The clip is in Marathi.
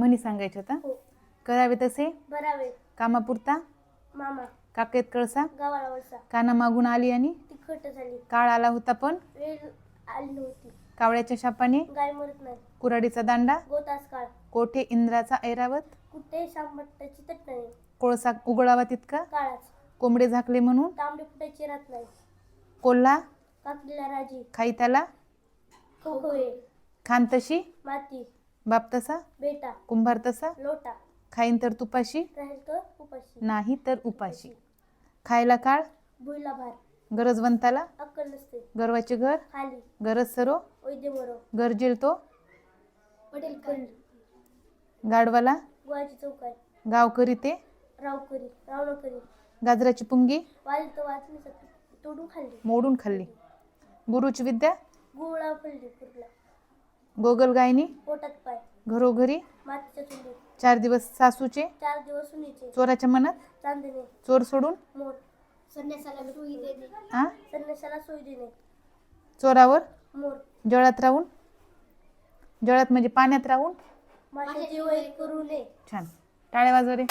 म्हणी सांगायच्या होता करावे तसे? भरावे. कामापुरता? मामा. काकेत कळसा? गावाला वळसा. काना मागून आली आणि? तिखट झाली. काळ आला होता पण? वेळ आली नव्हती. कावळ्याच्या शापाने? गाय मरत नाही. कुराडीचा दांडा? गोतास काळ. कोठे इंद्राचा ऐरावत? कुठे सांबट्टाची कोळसा उघडावा तितका? काळाच. कोंबडे झाकले म्हणून? तांबडे फुटायची राहत नाही. कोल्हा? काकडीला राजी. खाई त्याला? खवखवे खान तशी? माती. बाप तसा? बेटा. कुंभार तसा? लोटा. खाईन तर तुपाशी? राहील तर उपाशी. नाही तर उपाशी. खायला काळ? भुईला भार गरजवंताला अक्कल नसते. गर्वाचे घर? खाली. गरज सरो? वैद्य गरजेल तो पटेल गाडवाला? चौकाय गाव करी ते? राव करी रावण करी गाजराची पुंगी? वाजली तर वाचण्यासाठी तोडून खाल्ली. मोडून खाल्ली. गुरुची विद्या? गुळा गोगल गायनी पोटात पाय घरोघरी? मातीच्या चार दिवस सासूचे? चार दिवस सुनीचे. चोराच्या मनात? चांदणे. चोर सोडून? मोर. संन्यासाला सोयी देणे. आ? संन्यासाला सोयी देणे. चोरावर? मोर. जळात राहून? जळात म्हणजे पाण्यात राहून? जीव करू नये. छान. टाळ्या वाजवा रे.